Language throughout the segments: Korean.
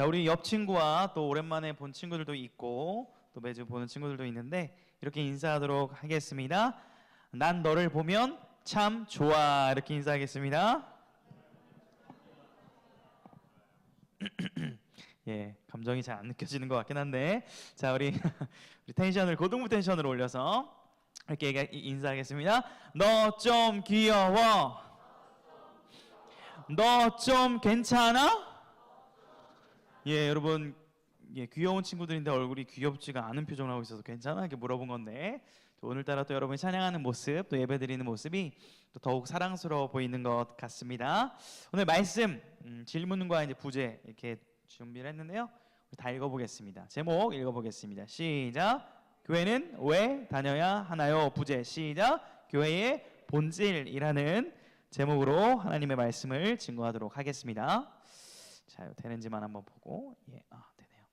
자, 우리 옆 친구와 또 오랜만에 본 친구들도 있고 또 매주 보는 친구들도 있는데 이렇게 인사하도록 하겠습니다. 난 너를 보면 참 좋아. 이렇게 인사하겠습니다. 예, 감정이 잘 안 느껴지는 것 같긴 한데 자, 우리 우리 텐션을 고등부 텐션으로 올려서 이렇게 인사하겠습니다. 너 좀 귀여워. 너 좀 괜찮아? 예, 여러분, 예, 귀여운 친구들인데 얼굴이 귀엽지가 않은 표정을 하고 있어서 괜찮아? 이렇게 물어본 건데 또 오늘따라 또 여러분이 찬양하는 모습, 또 예배드리는 모습이 또 더욱 사랑스러워 보이는 것 같습니다. 오늘 말씀 음, 질문과 이제 부제 이렇게 준비를 했는데요. 다 읽어보겠습니다. 제목 읽어보겠습니다. 시작. 교회는 왜 다녀야 하나요? 부제 시작. 교회의 본질이라는 제목으로 하나님의 말씀을 증거하도록 하겠습니다. 자, 되는지만 한번 보고. 예, 아 되네요.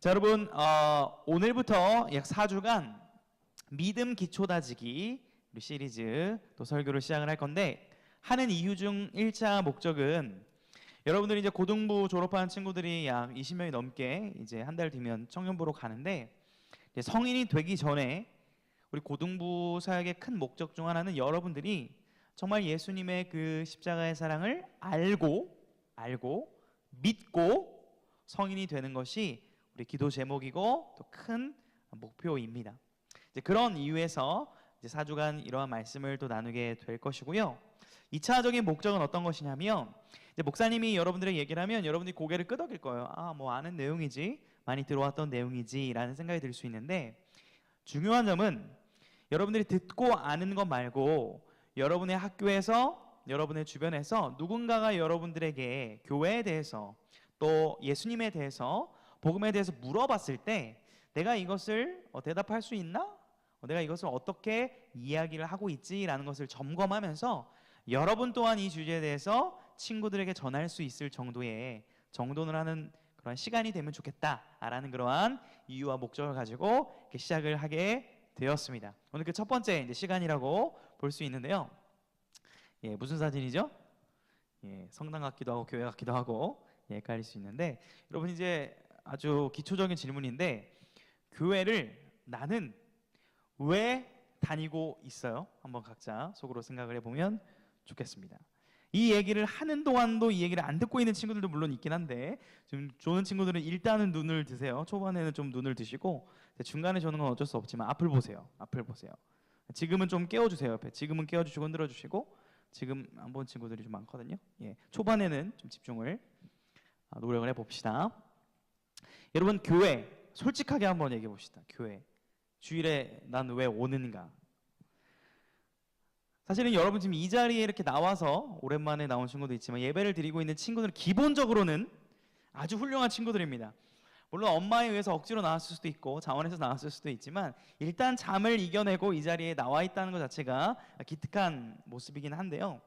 자, 여러분 어, 오늘부터 약 4주간 믿음 기초 다지기 우리 시리즈 또 설교를 시작을 할 건데 하는 이유 중 1차 목적은 여러분들이 이제 고등부 졸업하는 친구들이 약 20명이 넘게 이제 한 달 뒤면 청년부로 가는데 성인이 되기 전에 우리 고등부 사역의 큰 목적 중 하나는 여러분들이 정말 예수님의 그 십자가의 사랑을 알고 알고 믿고 성인이 되는 것이 우리 기도 제목이고 또 큰 목표입니다. 이제 그런 이유에서 이제 사주간 이러한 말씀을 또 나누게 될 것이고요. 2차적인 목적은 어떤 것이냐면 목사님이 여러분들에게 얘기를 하면 여러분들이 고개를 끄덕일 거예요. 아, 뭐 아는 내용이지. 많이 들어왔던 내용이지라는 생각이 들 수 있는데 중요한 점은 여러분들이 듣고 아는 것 말고 여러분의 학교에서 여러분의 주변에서 누군가가 여러분들에게 교회에 대해서 또 예수님에 대해서 복음에 대해서 물어봤을 때 내가 이것을 어, 대답할 수 있나? 어, 내가 이것을 어떻게 이야기를 하고 있지라는 것을 점검하면서 여러분 또한 이 주제에 대해서 친구들에게 전할 수 있을 정도의 정돈을 하는 그런 시간이 되면 좋겠다라는 그러한 이유와 목적을 가지고 시작을 하게 되었습니다. 오늘 그 첫 번째 이제 시간이라고 볼 수 있는데요. 예, 무슨 사진이죠? 예, 성당 같기도 하고 교회 같기도 하고 예, 헷갈릴 수 있는데 여러분 이제 아주 기초적인 질문인데 교회를 나는 왜 다니고 있어요? 한번 각자 속으로 생각을 해보면 좋겠습니다. 이 얘기를 하는 동안도 이 얘기를 안 듣고 있는 친구들도 물론 있긴 한데 좀 조는 친구들은 일단은 눈을 드세요. 초반에는 좀 눈을 드시고 중간에 조는 건 어쩔 수 없지만 앞을 보세요. 앞을 보세요. 지금은 좀 깨워주세요. 옆에 지금은 깨워주시고 흔들어주시고 지금 안 본 친구들이 좀 많거든요. 예, 초반에는 좀 집중을 아, 노력을 해봅시다. 여러분 교회 솔직하게 한번 얘기해 봅시다. 교회 주일에 난 왜 오는가? 사실은 여러분 지금 이 자리에 이렇게 나와서 오랜만에 나온 친구도 있지만 예배를 드리고 있는 친구들은 기본적으로는 아주 훌륭한 친구들입니다. 물론 엄마에 의해서 억지로 나왔을 수도 있고 자원에서 나왔을 수도 있지만 일단 잠을 이겨내고 이 자리에 나와 있다는 것 자체가 기특한 모습이긴 한데요.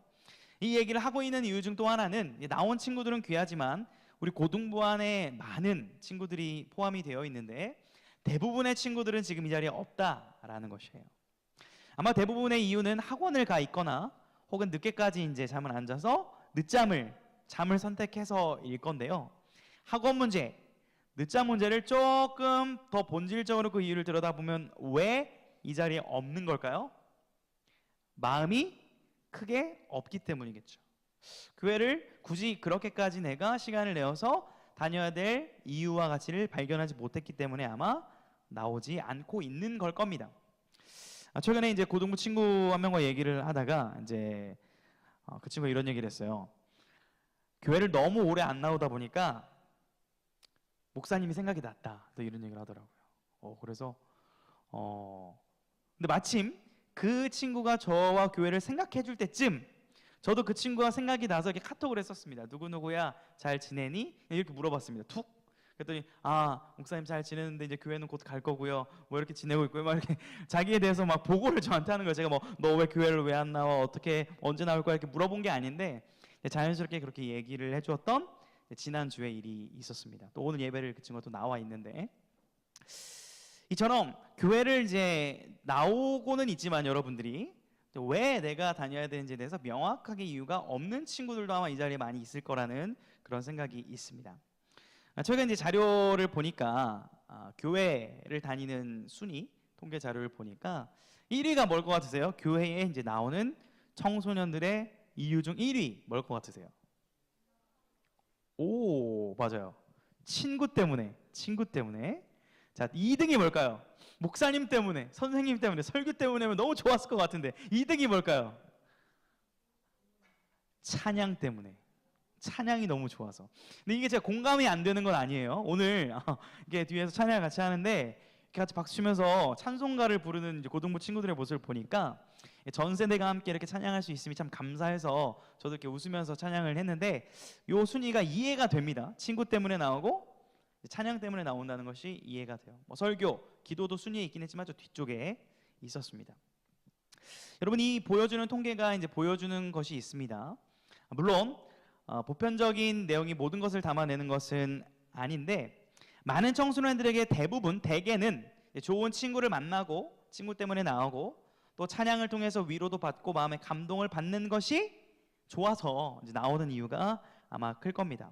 이 얘기를 하고 있는 이유 중 또 하나는 나온 친구들은 귀하지만 우리 고등부 안에 많은 친구들이 포함이 되어 있는데 대부분의 친구들은 지금 이 자리에 없다라는 것이에요. 아마 대부분의 이유는 학원을 가 있거나 혹은 늦게까지 이제 잠을 안 자서 늦잠을 잠을 선택해서일 건데요. 학원 문제, 늦잠 문제를 조금 더 본질적으로 그 이유를 들여다보면 왜 이 자리에 없는 걸까요? 마음이 크게 없기 때문이겠죠. 교회를 굳이 그렇게까지 내가 시간을 내어서 다녀야 될 이유와 가치를 발견하지 못했기 때문에 아마 나오지 않고 있는 걸 겁니다. 아, 최근에 이제 고등부 친구 한 명과 얘기를 하다가 이제 어, 그 친구가 이런 얘기를 했어요. 교회를 너무 오래 안 나오다 보니까 목사님이 생각이 났다. 또 이런 얘기를 하더라고요. 어, 그래서 어 근데 마침 그 친구가 저와 교회를 생각해 줄 때쯤 저도 그 친구가 생각이 나서 이렇게 카톡을 했었습니다. 누구 누구야 잘 지내니? 이렇게 물어봤습니다. 툭. 그랬더니 아 목사님 잘 지내는데 이제 교회는 곧 갈 거고요. 뭐 이렇게 지내고 있고요. 막 이렇게 자기에 대해서 막 보고를 저한테 하는 거예요. 제가 뭐 너 왜 교회를 왜 안 나와? 어떻게 언제 나올 거야? 이렇게 물어본 게 아닌데 자연스럽게 그렇게 얘기를 해주었던 지난 주에 일이 있었습니다. 또 오늘 예배를 그또 나와 있는데 이처럼 교회를 이제 나오고는 있지만 여러분들이 왜 내가 다녀야 되는지에 대해서 명확하게 이유가 없는 친구들도 아마 이 자리에 많이 있을 거라는 그런 생각이 있습니다. 아, 저희가 이제 자료를 보니까 아, 교회를 다니는 순위 통계 자료를 보니까 1위가 뭘 것 같으세요? 교회에 이제 나오는 청소년들의 이유 중 1위 뭘 것 같으세요? 오 맞아요. 친구 때문에 친구 때문에 자 2등이 뭘까요? 목사님 때문에 선생님 때문에 설교 때문에면 너무 좋았을 것 같은데 2등이 뭘까요? 찬양 때문에 찬양이 너무 좋아서 근데 이게 제가 공감이 안 되는 건 아니에요 오늘 이게 뒤에서 찬양을 같이 하는데 같이 박수 치면서 찬송가를 부르는 이제 고등부 친구들의 모습을 보니까 전 세대가 함께 이렇게 찬양할 수 있음이 참 감사해서 저도 이렇게 웃으면서 찬양을 했는데 요 순위가 이해가 됩니다. 친구 때문에 나오고 찬양 때문에 나온다는 것이 이해가 돼요. 뭐 설교, 기도도 순위에 있긴 했지만 저 뒤쪽에 있었습니다. 여러분 이 보여주는 통계가 이제 보여주는 것이 있습니다. 물론 어, 보편적인 내용이 모든 것을 담아내는 것은 아닌데 많은 청소년들에게 대부분 대개는 좋은 친구를 만나고 친구 때문에 나오고 또 찬양을 통해서 위로도 받고 마음의 감동을 받는 것이 좋아서 나오는 이유가 아마 클 겁니다.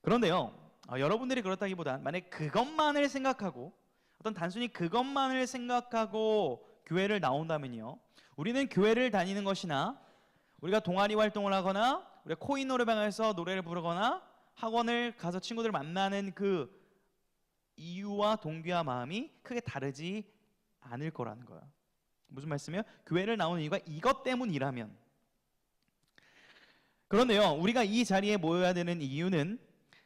그런데요, 어, 여러분들이 그렇다기보단 만약 그것만을 생각하고 어떤 단순히 그것만을 생각하고 교회를 나온다면요, 우리는 교회를 다니는 것이나 우리가 동아리 활동을 하거나 우리가 코인 노래방에서 노래를 부르거나 학원을 가서 친구들을 만나는 그 이유와 동기와 마음이 크게 다르지 않을 거라는 거예요. 무슨 말씀이에요? 교회를 나오는 이유가 이것 때문이라면 그런데요, 우리가 이 자리에 모여야 되는 이유는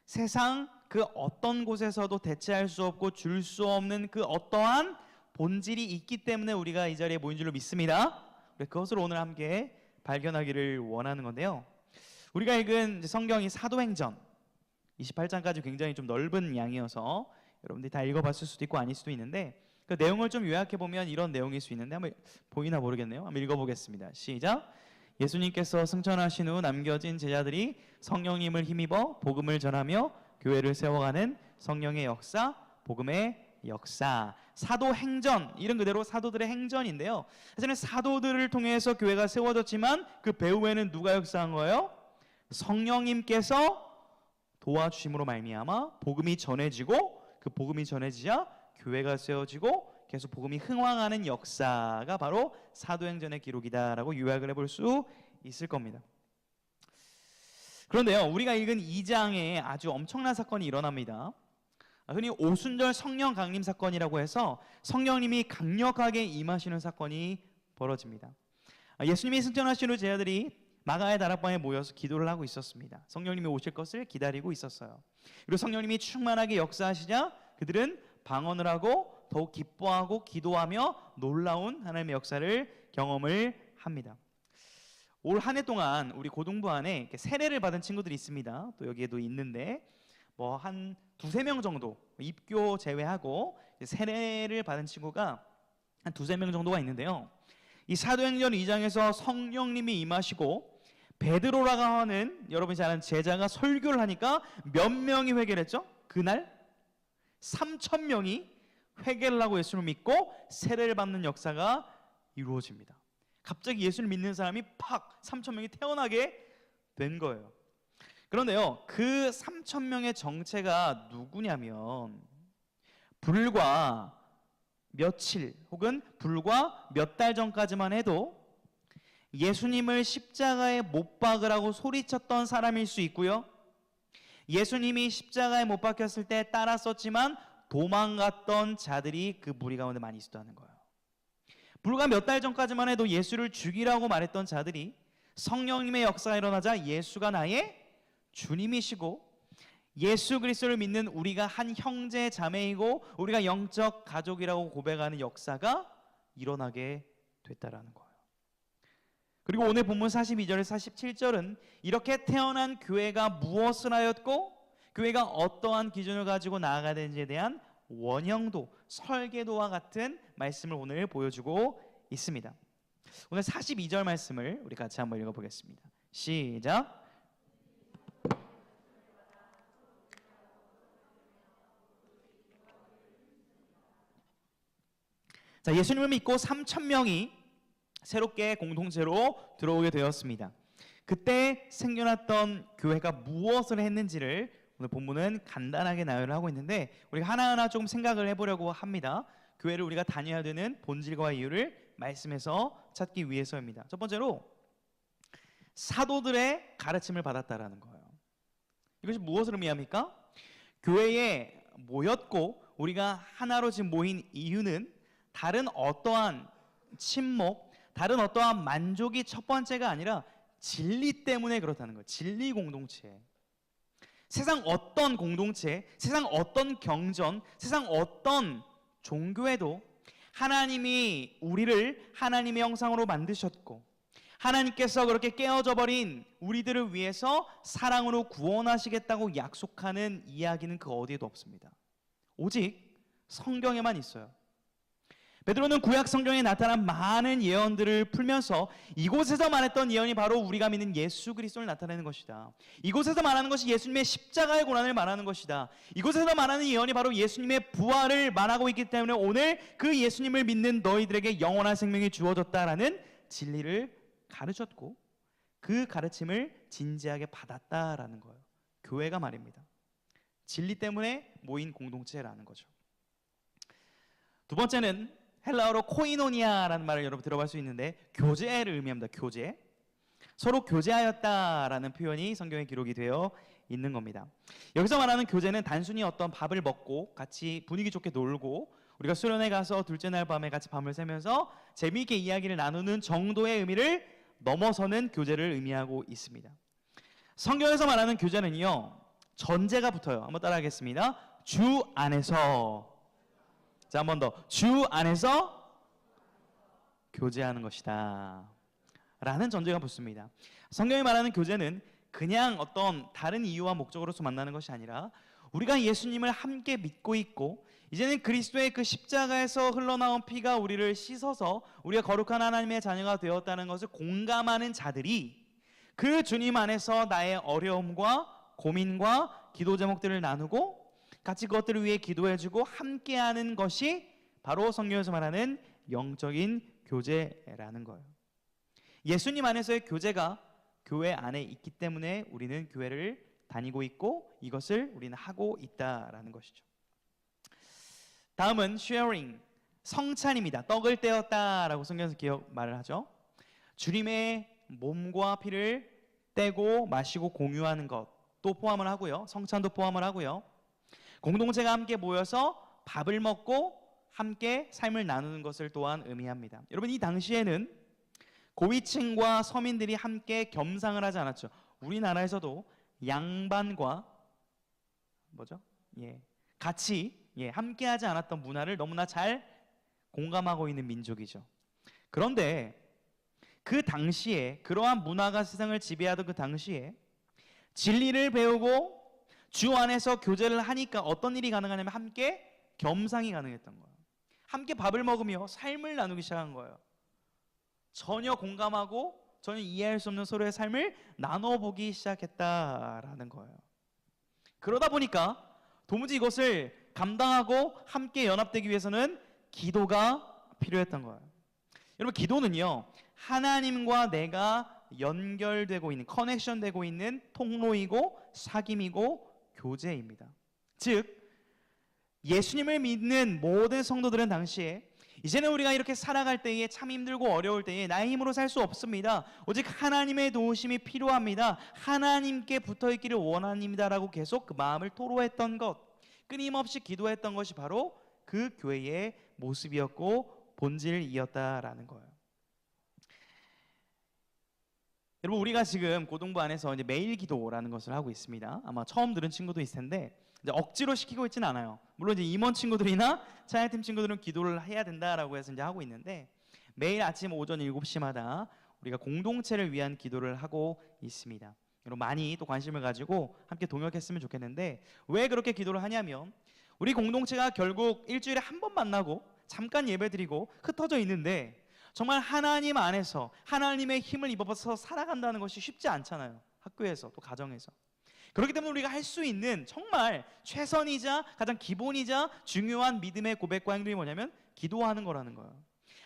세상 그 어떤 곳에서도 대체할 수 없고 줄 수 없는 그 어떠한 본질이 있기 때문에 우리가 이 자리에 모인 줄로 믿습니다. 그것을 오늘 함께 발견하기를 원하는 건데요. 우리가 읽은 성경이 사도행전 28장까지 굉장히 좀 넓은 양이어서 여러분들이 다 읽어봤을 수도 있고 아닐 수도 있는데 그 내용을 좀 요약해 보면 이런 내용일 수 있는데 한번 보이나 모르겠네요. 한번 읽어보겠습니다. 시작. 예수님께서 승천하신 후 남겨진 제자들이 성령님을 힘입어 복음을 전하며 교회를 세워가는 성령의 역사, 복음의 역사, 사도 행전 이런 그대로 사도들의 행전인데요. 사실은 사도들을 통해서 교회가 세워졌지만 그 배후에는 누가 역사한 거예요? 성령님께서 도와주심으로 말미암아 복음이 전해지고 그 복음이 전해지자 교회가 세워지고 계속 복음이 흥왕하는 역사가 바로 사도행전의 기록이다라고 요약을 해볼 수 있을 겁니다. 그런데요, 우리가 읽은 2장에 아주 엄청난 사건이 일어납니다. 흔히 오순절 성령 강림 사건이라고 해서 성령님이 강력하게 임하시는 사건이 벌어집니다. 예수님이 승천하신 후 제자들이 마가의 다락방에 모여서 기도를 하고 있었습니다. 성령님이 오실 것을 기다리고 있었어요. 그리고 성령님이 충만하게 역사하시자 그들은 방언을 하고 더욱 기뻐하고 기도하며 놀라운 하나님의 역사를 경험을 합니다. 올 한 해 동안 우리 고등부 안에 세례를 받은 친구들이 있습니다. 또 여기에도 있는데 뭐 한 두세 명 정도 입교 제외하고 세례를 받은 친구가 한 두세 명 정도가 있는데요. 이 사도행전 2장에서 성령님이 임하시고 베드로라고 하는 여러분이 잘 아는 제자가 설교를 하니까 몇 명이 회개를 했죠? 그날 3천 명이 회개를 하고 예수를 믿고 세례를 받는 역사가 이루어집니다. 갑자기 예수를 믿는 사람이 팍 3천 명이 태어나게 된 거예요. 그런데요, 그 3천 명의 정체가 누구냐면 불과 며칠 혹은 불과 몇 달 전까지만 해도 예수님을 십자가에 못 박으라고 소리쳤던 사람일 수 있고요. 예수님이 십자가에 못 박혔을 때 따랐었지만 도망갔던 자들이 그 무리 가운데 많이 있었다는 거예요. 불과 몇 달 전까지만 해도 예수를 죽이라고 말했던 자들이 성령님의 역사가 일어나자 예수가 나의 주님이시고 예수 그리스도를 믿는 우리가 한 형제 자매이고 우리가 영적 가족이라고 고백하는 역사가 일어나게 됐다라는 거예요. 그리고 오늘 본문 42절에 47절은 이렇게 태어난 교회가 무엇을 하였고 교회가 어떠한 기준을 가지고 나아가야 되는지에 대한 원형도 설계도와 같은 말씀을 오늘 보여주고 있습니다. 오늘 42절 말씀을 우리 같이 한번 읽어보겠습니다. 시작. 자, 예수님을 믿고 3천 명이 새롭게 공동체로 들어오게 되었습니다. 그때 생겨났던 교회가 무엇을 했는지를 오늘 본문은 간단하게 나열을 하고 있는데 우리가 하나하나 조금 생각을 해보려고 합니다. 교회를 우리가 다녀야 되는 본질과 이유를 말씀에서 찾기 위해서입니다. 첫 번째로 사도들의 가르침을 받았다라는 거예요. 이것이 무엇을 의미합니까? 교회에 모였고 우리가 하나로 지금 모인 이유는 다른 어떠한 침묵, 다른 어떠한 만족이 첫 번째가 아니라 진리 때문에 그렇다는 거예요. 진리 공동체. 세상 어떤 공동체, 세상 어떤 경전, 세상 어떤 종교에도 하나님이 우리를 하나님의 형상으로 만드셨고 하나님께서 그렇게 깨어져 버린 우리들을 위해서 사랑으로 구원하시겠다고 약속하는 이야기는 그 어디에도 없습니다. 오직 성경에만 있어요. 베드로는 구약 성경에 나타난 많은 예언들을 풀면서 이곳에서 말했던 예언이 바로 우리가 믿는 예수 그리스도를 나타내는 것이다. 이곳에서 말하는 것이 예수님의 십자가의 고난을 말하는 것이다. 이곳에서 말하는 예언이 바로 예수님의 부활을 말하고 있기 때문에 오늘 그 예수님을 믿는 너희들에게 영원한 생명이 주어졌다라는 진리를 가르쳤고 그 가르침을 진지하게 받았다라는 거예요. 교회가 말입니다. 진리 때문에 모인 공동체라는 거죠. 두 번째는 헬라어로 코이노니아라는 말을 여러분 들어볼 수 있는데 교제를 의미합니다. 교제. 서로 교제하였다라는 표현이 성경에 기록이 되어 있는 겁니다. 여기서 말하는 교제는 단순히 어떤 밥을 먹고 같이 분위기 좋게 놀고 우리가 수련회 가서 둘째 날 밤에 같이 밤을 새면서 재미있게 이야기를 나누는 정도의 의미를 넘어서는 교제를 의미하고 있습니다. 성경에서 말하는 교제는요 전제가 붙어요. 한번 따라하겠습니다. 주 안에서 자, 한 번 더. 주 안에서 교제하는 것이다. 라는 전제가 붙습니다. 성경이 말하는 교제는 그냥 어떤 다른 이유와 목적으로서 만나는 것이 아니라 우리가 예수님을 함께 믿고 있고 이제는 그리스도의 그 십자가에서 흘러나온 피가 우리를 씻어서 우리가 거룩한 하나님의 자녀가 되었다는 것을 공감하는 자들이 그 주님 안에서 나의 어려움과 고민과 기도 제목들을 나누고 같이 그것들을 위해 기도해주고 함께하는 것이 바로 성경에서 말하는 영적인 교제라는 거예요. 예수님 안에서의 교제가 교회 안에 있기 때문에 우리는 교회를 다니고 있고 이것을 우리는 하고 있다라는 것이죠. 다음은 sharing, 성찬입니다. 떡을 떼었다라고 성경에서 기억 말을 하죠. 주님의 몸과 피를 떼고 마시고 공유하는 것도 포함을 하고요. 성찬도 포함을 하고요. 공동체가 함께 모여서 밥을 먹고 함께 삶을 나누는 것을 또한 의미합니다. 여러분 이 당시에는 고위층과 서민들이 함께 겸상을 하지 않았죠. 우리나라에서도 양반과 뭐죠? 예. 같이 예, 함께 하지 않았던 문화를 너무나 잘 공감하고 있는 민족이죠. 그런데 그 당시에 그러한 문화가 세상을 지배하던 그 당시에 진리를 배우고 주 안에서 교제를 하니까 어떤 일이 가능하냐면 함께 겸상이 가능했던 거예요. 함께 밥을 먹으며 삶을 나누기 시작한 거예요. 전혀 공감하고 전혀 이해할 수 없는 서로의 삶을 나눠보기 시작했다라는 거예요. 그러다 보니까 도무지 이것을 감당하고 함께 연합되기 위해서는 기도가 필요했던 거예요. 여러분 기도는요 하나님과 내가 연결되고 있는 커넥션 되고 있는 통로이고 사귐이고 교제입니다. 즉 예수님을 믿는 모든 성도들은 당시에 이제는 우리가 이렇게 살아갈 때에 참 힘들고 어려울 때에 나의 힘으로 살 수 없습니다. 오직 하나님의 도우심이 필요합니다. 하나님께 붙어 있기를 원합니다라고 계속 그 마음을 토로했던 것, 끊임없이 기도했던 것이 바로 그 교회의 모습이었고 본질이었다라는 거예요. 여러분 우리가 지금 고등부 안에서 이제 매일 기도라는 것을 하고 있습니다. 아마 처음 들은 친구도 있을 텐데 이제 억지로 시키고 있지는 않아요. 물론 이제 임원 친구들이나 차야팀 친구들은 기도를 해야 된다라고 해서 이제 하고 있는데 매일 아침 오전 7시마다 우리가 공동체를 위한 기도를 하고 있습니다. 여러분 많이 또 관심을 가지고 함께 동역했으면 좋겠는데 왜 그렇게 기도를 하냐면 우리 공동체가 결국 일주일에 한 번 만나고 잠깐 예배드리고 흩어져 있는데 정말 하나님 안에서 하나님의 힘을 입어서 살아간다는 것이 쉽지 않잖아요. 학교에서 또 가정에서. 그렇기 때문에 우리가 할 수 있는 정말 최선이자 가장 기본이자 중요한 믿음의 고백과 행동이 뭐냐면 기도하는 거라는 거예요.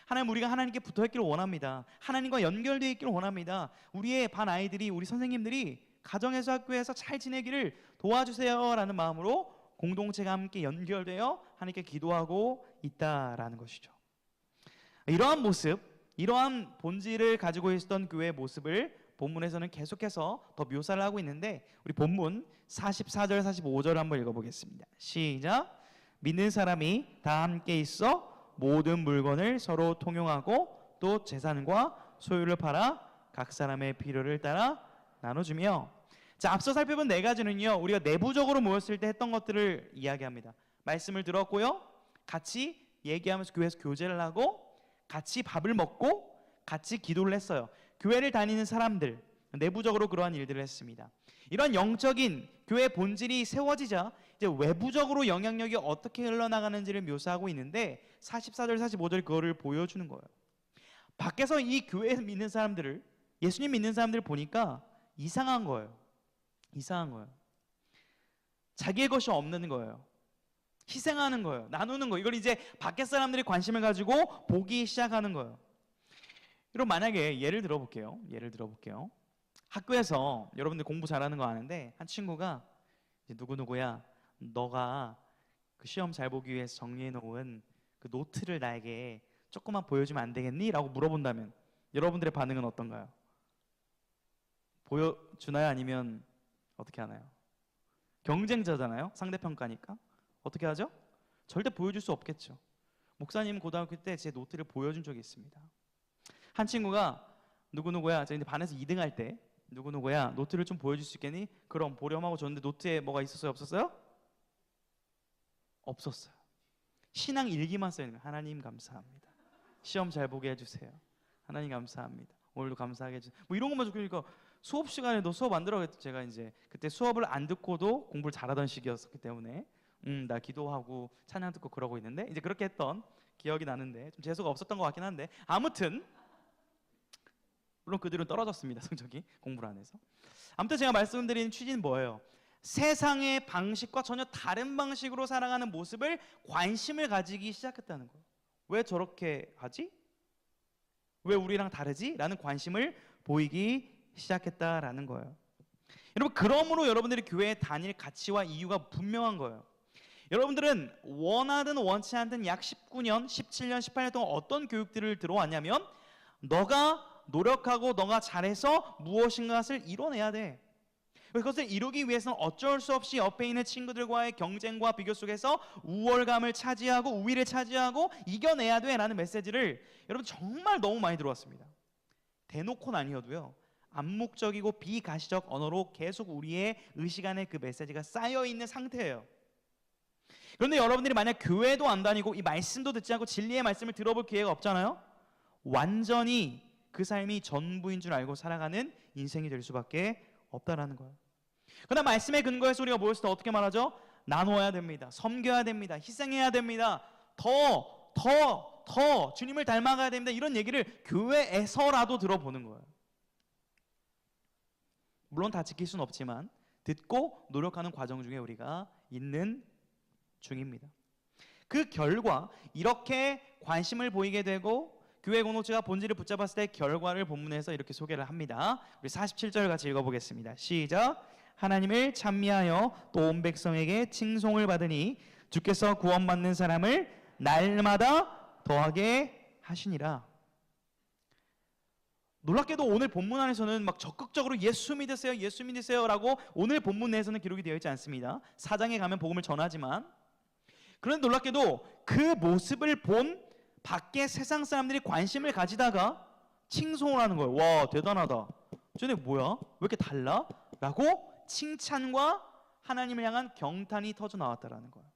하나님 우리가 하나님께 붙어 있기를 원합니다. 하나님과 연결되어 있기를 원합니다. 우리의 반 아이들이 우리 선생님들이 가정에서 학교에서 잘 지내기를 도와주세요라는 마음으로 공동체가 함께 연결되어 하나님께 기도하고 있다라는 것이죠. 이러한 모습, 이러한 본질을 가지고 있었던 교회의 모습을 본문에서는 계속해서 더 묘사를 하고 있는데 우리 본문 44절 45절 한번 읽어보겠습니다. 시작. 믿는 사람이 다 함께 있어 모든 물건을 서로 통용하고 또 재산과 소유를 팔아 각 사람의 필요를 따라 나눠주며 자 앞서 살펴본 네 가지는요 우리가 내부적으로 모였을 때 했던 것들을 이야기합니다. 말씀을 들었고요, 같이 얘기하면서 교회에서 교제를 하고 같이 밥을 먹고 같이 기도를 했어요. 교회를 다니는 사람들 내부적으로 그러한 일들을 했습니다. 이런 영적인 교회 본질이 세워지자 이제 외부적으로 영향력이 어떻게 흘러나가는지를 묘사하고 있는데 44절 45절 그거를 보여주는 거예요. 밖에서 이 교회 믿는 사람들을 예수님 믿는 사람들을 보니까 이상한 거예요. 이상한 거예요. 자기의 것이 없는 거예요. 희생하는 거예요. 나누는 거예요. 이걸 이제 밖에 사람들이 관심을 가지고 보기 시작하는 거예요. 그럼 만약에 예를 들어 볼게요. 예를 들어 볼게요. 학교에서 여러분들 공부 잘하는 거 아는데 한 친구가 누구 누구야, 너가 그 시험 잘 보기 위해서 정리해 놓은 그 노트를 나에게 조금만 보여주면 안 되겠니?라고 물어본다면 여러분들의 반응은 어떤가요? 보여주나요? 아니면 어떻게 하나요? 경쟁자잖아요. 상대평가니까 어떻게 하죠? 절대 보여줄 수 없겠죠. 목사님 고등학교 때 제 노트를 보여준 적이 있습니다. 한 친구가 누구 누구야, 저 이제 반에서 2등 할 때 누구 누구야 노트를 좀 보여줄 수 있겠니? 그럼 보렴하고 줬는데 노트에 뭐가 있었어요? 없었어요? 없었어요. 신앙 일기만 써 있는 거예요. 하나님 감사합니다. 시험 잘 보게 해주세요. 하나님 감사합니다. 오늘도 감사하게 해주세요. 뭐 이런 것만 적으니까 수업 시간에도 수업 안 들어가겠죠. 제가 이제 그때 수업을 안 듣고도 공부를 잘하던 시기였었기 때문에 음, 나 기도하고 찬양 듣고 그러고 있는데 이제 그렇게 했던 기억이 나는데 좀 재수가 없었던 것 같긴 한데 아무튼 물론 그들은 떨어졌습니다 성적이 공부를 안 해서 아무튼 제가 말씀드리는 취지는 뭐예요? 세상의 방식과 전혀 다른 방식으로 살아가는 모습을 관심을 가지기 시작했다는 거예요. 왜 저렇게 하지? 왜 우리랑 다르지? 라는 관심을 보이기 시작했다라는 거예요. 여러분 그러므로 여러분들이 교회에 다닐 가치와 이유가 분명한 거예요. 여러분들은 원하든 원치 않든 약 19년, 17년, 18년 동안 어떤 교육들을 들어왔냐면 너가 노력하고 너가 잘해서 무엇인가를 이뤄내야 돼. 그것을 이루기 위해서는 어쩔 수 없이 옆에 있는 친구들과의 경쟁과 비교 속에서 우월감을 차지하고 우위를 차지하고 이겨내야 돼라는 메시지를 여러분 정말 너무 많이 들어왔습니다. 대놓고는 아니어도요. 암묵적이고 비가시적 언어로 계속 우리의 의식 안에 그 메시지가 쌓여 있는 상태예요. 그런데 여러분들이 만약 교회도 안 다니고 이 말씀도 듣지 않고 진리의 말씀을 들어볼 기회가 없잖아요. 완전히 그 삶이 전부인 줄 알고 살아가는 인생이 될 수밖에 없다라는 거예요. 그러나 말씀의 근거에서 우리가 모였을 때 어떻게 말하죠? 나누어야 됩니다. 섬겨야 됩니다. 희생해야 됩니다. 더, 더, 더 주님을 닮아가야 됩니다. 이런 얘기를 교회에서라도 들어보는 거예요. 물론 다 지킬 수는 없지만 듣고 노력하는 과정 중에 우리가 있는 중입니다. 그 결과 이렇게 관심을 보이게 되고 교회 공동체가 본질을 붙잡았을 때 결과를 본문에서 이렇게 소개를 합니다. 우리 47절 같이 읽어보겠습니다. 시작. 하나님을 찬미하여 또 온 백성에게 칭송을 받으니 주께서 구원받는 사람을 날마다 더하게 하시니라. 놀랍게도 오늘 본문 안에서는 막 적극적으로 예수 믿으세요, 예수 믿으세요라고 오늘 본문 내에서는 기록이 되어 있지 않습니다. 사장에 가면 복음을 전하지만 그런데 놀랍게도 그 모습을 본 밖에 세상 사람들이 관심을 가지다가 칭송을 하는 거예요. 와 대단하다. 쟤네 뭐야? 왜 이렇게 달라? 라고 칭찬과 하나님을 향한 경탄이 터져 나왔다라는 거예요.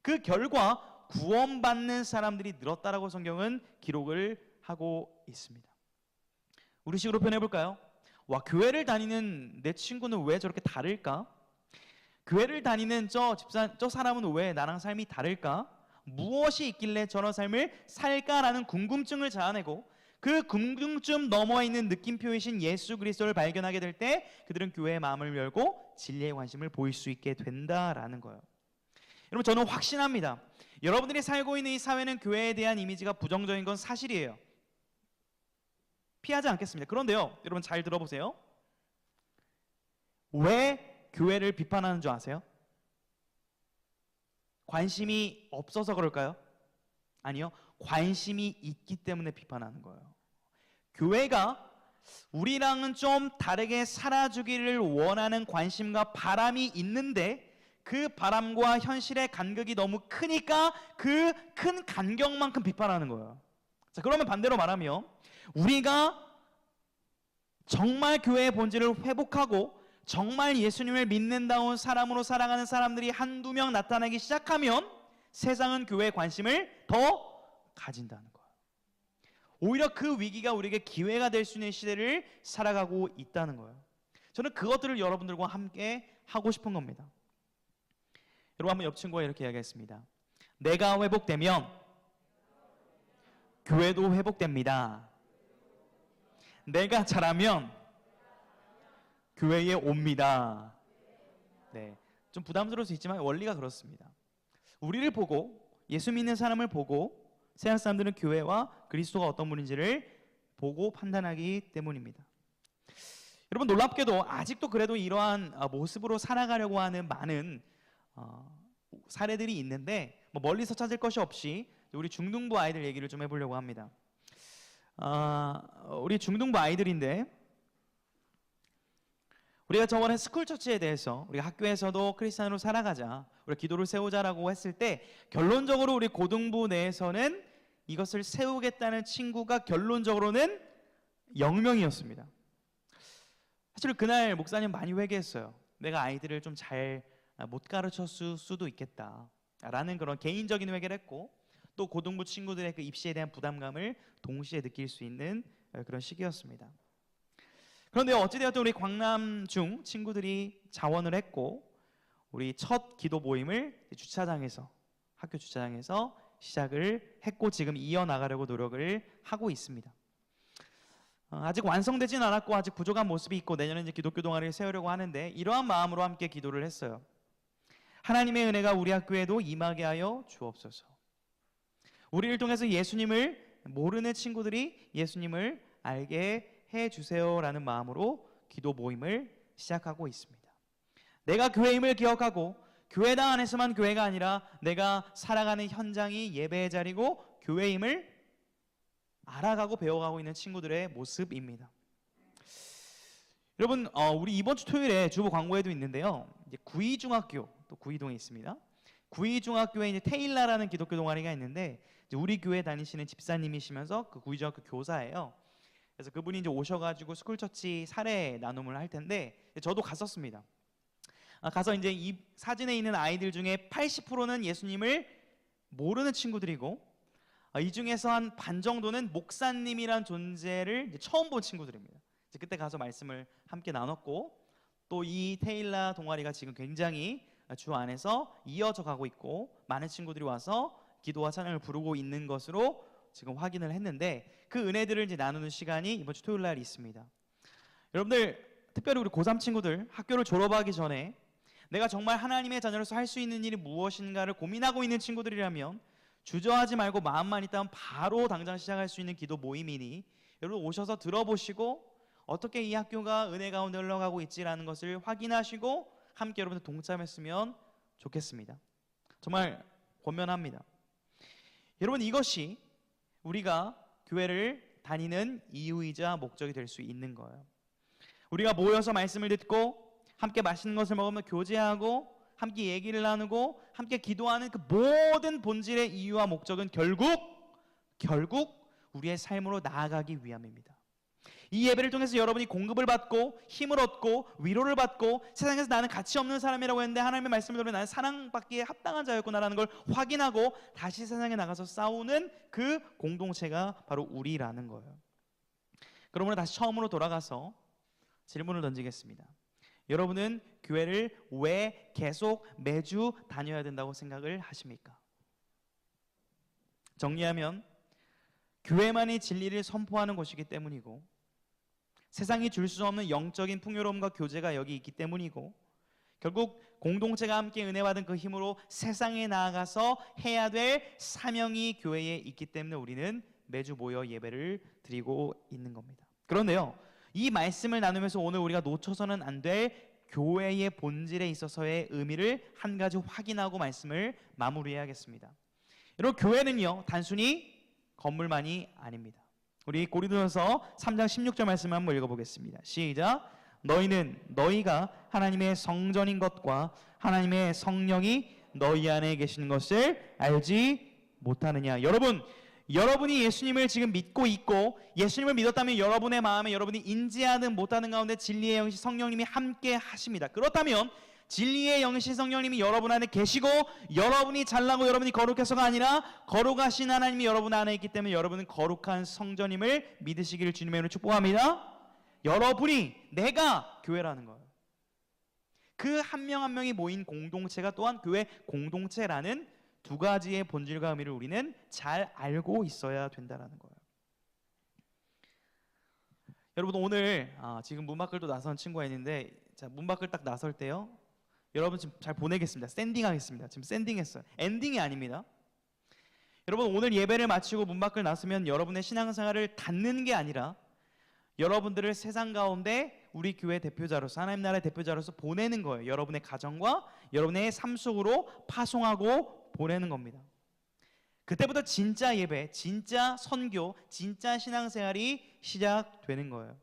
그 결과 구원받는 사람들이 늘었다라고 성경은 기록을 하고 있습니다. 우리 식으로 표현해 볼까요? 와 교회를 다니는 내 친구는 왜 저렇게 다를까? 교회를 다니는 저 집사 저 사람은 왜 나랑 삶이 다를까? 무엇이 있길래 저런 삶을 살까라는 궁금증을 자아내고 그 궁금증 넘어 있는 느낌표이신 예수 그리스도를 발견하게 될 때 그들은 교회의 마음을 열고 진리의 관심을 보일 수 있게 된다라는 거예요. 여러분 저는 확신합니다. 여러분들이 살고 있는 이 사회는 교회에 대한 이미지가 부정적인 건 사실이에요. 피하지 않겠습니다. 그런데요, 여러분 잘 들어보세요. 왜 교회를 비판하는 줄 아세요? 관심이 없어서 그럴까요? 아니요. 관심이 있기 때문에 비판하는 거예요. 교회가 우리랑은 좀 다르게 살아주기를 원하는 관심과 바람이 있는데 그 바람과 현실의 간격이 너무 크니까 그 큰 간격만큼 비판하는 거예요. 자, 그러면 반대로 말하면 우리가 정말 교회의 본질을 회복하고 정말 예수님을 믿는다운 사람으로 살아가는 사람들이 한두 명 나타나기 시작하면 세상은 교회에 관심을 더 가진다는 거예요. 오히려 그 위기가 우리에게 기회가 될 수 있는 시대를 살아가고 있다는 거예요. 저는 그것들을 여러분들과 함께 하고 싶은 겁니다. 여러분 한번 옆 친구와 이렇게 이야기했습니다. 내가 회복되면 교회도 회복됩니다. 내가 잘하면 교회에 옵니다. 네. 좀 부담스러울 수 있지만 원리가 그렇습니다. 우리를 보고 예수 믿는 사람을 보고 세상 사람들은 교회와 그리스도가 어떤 분인지를 보고 판단하기 때문입니다. 여러분 놀랍게도 아직도 그래도 이러한 어, 모습으로 살아가려고 하는 많은 어, 사례들이 있는데 뭐 멀리서 찾을 것이 없이 우리 중등부 아이들 얘기를 좀 해보려고 합니다. 아, 우리 중등부 아이들인데 우리가 저번에 스쿨 처치에 대해서 우리가 학교에서도 크리스천으로 살아가자, 우리 기도를 세우자라고 했을 때 결론적으로 우리 고등부 내에서는 이것을 세우겠다는 친구가 결론적으로는 0명이었습니다. 사실 그날 목사님 많이 회개했어요. 내가 아이들을 좀 잘 못 가르쳤을 수도 있겠다라는 그런 개인적인 회개를 했고 또 고등부 친구들의 그 입시에 대한 부담감을 동시에 느낄 수 있는 그런 시기였습니다. 그런데 어찌되었든 우리 광남중 친구들이 자원을 했고 우리 첫 기도 모임을 주차장에서 학교 주차장에서 시작을 했고 지금 이어나가려고 노력을 하고 있습니다. 어, 아직 완성되진 않았고 아직 부족한 모습이 있고 내년에 이제 기독교 동아리를 세우려고 하는데 이러한 마음으로 함께 기도를 했어요. 하나님의 은혜가 우리 학교에도 임하게 하여 주옵소서. 우리를 통해서 예수님을 모르는 친구들이 예수님을 알게 해 주세요라는 마음으로 기도 모임을 시작하고 있습니다. 내가 교회임을 기억하고 교회당 안에서만 교회가 아니라 내가 살아가는 현장이 예배의 자리고 교회임을 알아가고 배워가고 있는 친구들의 모습입니다. 여러분, 어, 우리 이번 주 토요일에 주보 광고에도 있는데요. 구이중학교 또 구이동에 있습니다. 구이중학교에 이제 테일라라는 기독교 동아리가 있는데 우리 교회 다니시는 집사님이시면서 그 구이중학교 교사예요. 그래서 그분이 이제 오셔가지고 스쿨처치 사례 나눔을 할 텐데 저도 갔었습니다. 아, 가서 이제 이 사진에 있는 아이들 중에 80%는 예수님을 모르는 친구들이고 아, 이 중에서 한 반 정도는 목사님이란 존재를 처음 본 친구들입니다. 그때 가서 말씀을 함께 나눴고 또 이 테일라 동아리가 지금 굉장히 주 안에서 이어져 가고 있고 많은 친구들이 와서 기도와 찬양을 부르고 있는 것으로 지금 확인을 했는데 그 은혜들을 이제 나누는 시간이 이번 주 토요일 날 있습니다. 여러분들 특별히 우리 고3 친구들 학교를 졸업하기 전에 내가 정말 하나님의 자녀로서 할 수 있는 일이 무엇인가를 고민하고 있는 친구들이라면 주저하지 말고 마음만 있다면 바로 당장 시작할 수 있는 기도 모임이니 여러분 오셔서 들어보시고 어떻게 이 학교가 은혜 가운데 흘러가고 있지라는 것을 확인하시고 함께 여러분들 동참했으면 좋겠습니다. 정말 권면합니다. 여러분 이것이 우리가 교회를 다니는 이유이자 목적이 될 수 있는 거예요. 우리가 모여서 말씀을 듣고 함께 맛있는 것을 먹으며 교제하고 함께 얘기를 나누고 함께 기도하는 그 모든 본질의 이유와 목적은 결국 결국 우리의 삶으로 나아가기 위함입니다. 이 예배를 통해서 여러분이 공급을 받고 힘을 얻고 위로를 받고 세상에서 나는 가치 없는 사람이라고 했는데 하나님의 말씀을 들으면 나는 사랑받기에 합당한 자였구나라는 걸 확인하고 다시 세상에 나가서 싸우는 그 공동체가 바로 우리라는 거예요. 그러므로 다시 처음으로 돌아가서 질문을 던지겠습니다. 여러분은 교회를 왜 계속 매주 다녀야 된다고 생각을 하십니까? 정리하면 교회만이 진리를 선포하는 곳이기 때문이고 세상이 줄 수 없는 영적인 풍요로움과 교제가 여기 있기 때문이고 결국 공동체가 함께 은혜 받은 그 힘으로 세상에 나아가서 해야 될 사명이 교회에 있기 때문에 우리는 매주 모여 예배를 드리고 있는 겁니다. 그런데요. 이 말씀을 나누면서 오늘 우리가 놓쳐서는 안 될 교회의 본질에 있어서의 의미를 한 가지 확인하고 말씀을 마무리해야겠습니다. 여러분 교회는요 단순히 건물만이 아닙니다. 우리 고린도전서 3장 16절 말씀 한번 읽어보겠습니다. 시작. 너희는 너희가 하나님의 성전인 것과 하나님의 성령이 너희 안에 계시는 것을 알지 못하느냐. 여러분 여러분이 예수님을 지금 믿고 있고 예수님을 믿었다면 여러분의 마음에 여러분이 인지하는 못하는 가운데 진리의 영시 성령님이 함께 하십니다. 그렇다면 진리의 영시 성령님이 여러분 안에 계시고 여러분이 잘나고 여러분이 거룩해서가 아니라 거룩하신 하나님이 여러분 안에 있기 때문에 여러분은 거룩한 성전임을 믿으시기를 주님의 이름으로 축복합니다. 여러분이 내가 교회라는 거예요. 그 한 명 한 명이 모인 공동체가 또한 교회 공동체라는 두 가지의 본질과 의미를 우리는 잘 알고 있어야 된다라는 거예요. 여러분 오늘 아, 지금 문 밖을 또 나선 친구가 있는데 자, 문 밖을 딱 나설 때요. 여러분 지금 잘 보내겠습니다. 샌딩하겠습니다. 지금 샌딩했어요. 엔딩이 아닙니다. 여러분 오늘 예배를 마치고 문 밖을 나서면 여러분의 신앙생활을 닫는 게 아니라 여러분들을 세상 가운데 우리 교회 대표자로서 하나님 나라의 대표자로서 보내는 거예요. 여러분의 가정과 여러분의 삶 속으로 파송하고 보내는 겁니다. 그때부터 진짜 예배, 진짜 선교, 진짜 신앙생활이 시작되는 거예요.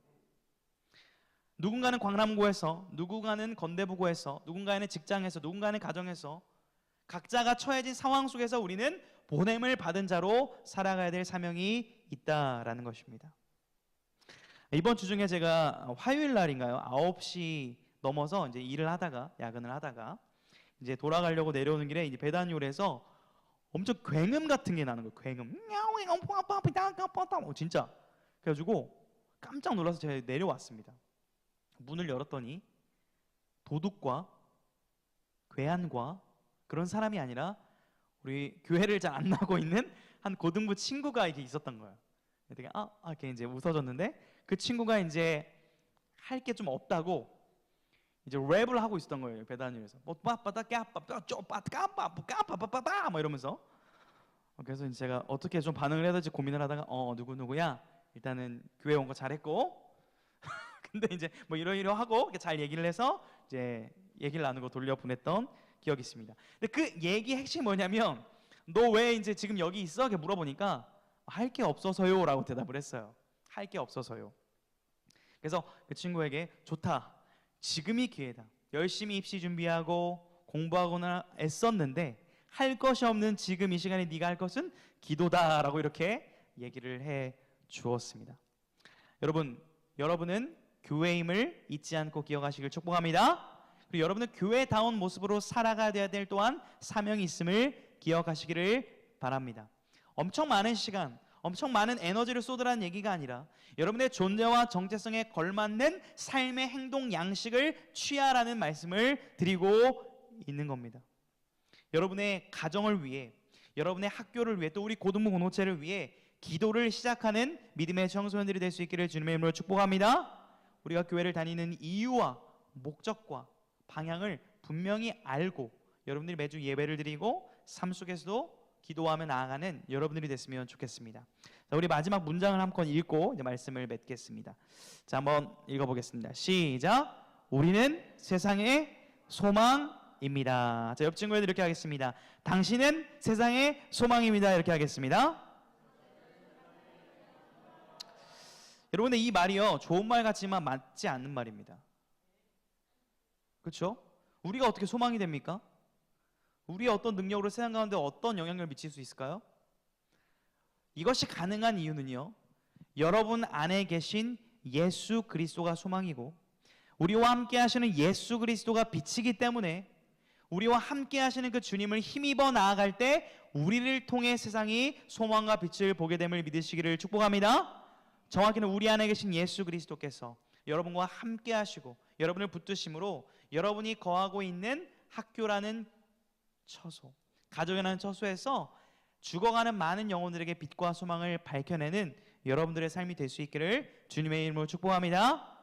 누군가는 광남구에서, 누군가는 건대부구에서, 누군가는 직장에서, 누군가는 가정에서 각자가 처해진 상황 속에서 우리는 보냄을 받은 자로 살아가야 될 사명이 있다라는 것입니다. 이번 주 중에 제가 화요일 날인가요? 9시 넘어서 이제 일을 하다가 야근을 하다가 이제 돌아가려고 내려오는 길에 이제 배단율에서 엄청 굉음 같은 게 나는 거예요. 굉음. 어, 진짜. 그래가지고 깜짝 놀라서 제가 내려왔습니다. 문을 열었더니 도둑과 괴한과 그런 사람이 아니라 우리 교회를 잘 안 나고 있는 한 고등부 친구가 이렇게 있었던 거예요. 되게 아, 아 이렇게 이제 웃어줬는데 그 친구가 이제 할 게 좀 없다고 이제 랩을 하고 있었던 거예요 배단위에서. 뭐 빠빠다 까빠빠 쪼빠 까빠빠 까빠빠빠 뭐 이러면서. 그래서 이제 제가 어떻게 좀 반응을 해야 될지 고민을 하다가 어 누구 누구야? 일단은 교회 온 거 잘했고 근데 이제 뭐 이러이러 하고 잘 얘기를 해서 이제 얘기를 나누고 돌려 보냈던 기억이 있습니다. 근데 그 얘기 핵심이 뭐냐면 너 왜 이제 지금 여기 있어? 이렇게 물어보니까 할 게 없어서요라고 대답을 했어요. 할 게 없어서요. 그래서 그 친구에게 좋다. 지금이 기회다. 열심히 입시 준비하고 공부하거나 애썼는데 할 것이 없는 지금 이 시간에 네가 할 것은 기도다라고 이렇게 얘기를 해 주었습니다. 여러분, 여러분은 교회임을 잊지 않고 기억하시길 축복합니다. 그리고 여러분은 교회다운 모습으로 살아가야 될 또한 사명이 있음을 기억하시기를 바랍니다. 엄청 많은 시간, 엄청 많은 에너지를 쏟으라는 얘기가 아니라 여러분의 존재와 정체성에 걸맞는 삶의 행동 양식을 취하라는 말씀을 드리고 있는 겁니다. 여러분의 가정을 위해, 여러분의 학교를 위해, 또 우리 고등부 공동체를 위해 기도를 시작하는 믿음의 청소년들이 될 수 있기를 주님의 이름으로 축복합니다. 우리가 교회를 다니는 이유와 목적과 방향을 분명히 알고 여러분들이 매주 예배를 드리고 삶 속에서도 기도하며 나아가는 여러분들이 됐으면 좋겠습니다. 자, 우리 마지막 문장을 한번 읽고 이제 말씀을 맺겠습니다. 자, 한번 읽어보겠습니다. 시작. 우리는 세상의 소망입니다. 자, 옆 친구들 이렇게 하겠습니다. 당신은 세상의 소망입니다. 이렇게 하겠습니다. 여러분들 이 말이요 좋은 말 같지만 맞지 않는 말입니다. 그렇죠? 우리가 어떻게 소망이 됩니까? 우리의 어떤 능력으로 세상 가운데 어떤 영향력을 미칠 수 있을까요? 이것이 가능한 이유는요. 여러분 안에 계신 예수 그리스도가 소망이고 우리와 함께 하시는 예수 그리스도가 빛이기 때문에 우리와 함께 하시는 그 주님을 힘입어 나아갈 때 우리를 통해 세상이 소망과 빛을 보게 됨을 믿으시기를 축복합니다. 정확히는 우리 안에 계신 예수 그리스도께서 여러분과 함께 하시고 여러분을 붙드심으로 여러분이 거하고 있는 학교라는 처소, 가족이라는 처소에서 죽어가는 많은 영혼들에게 빛과 소망을 밝혀내는 여러분들의 삶이 될 수 있기를 주님의 이름으로 축복합니다.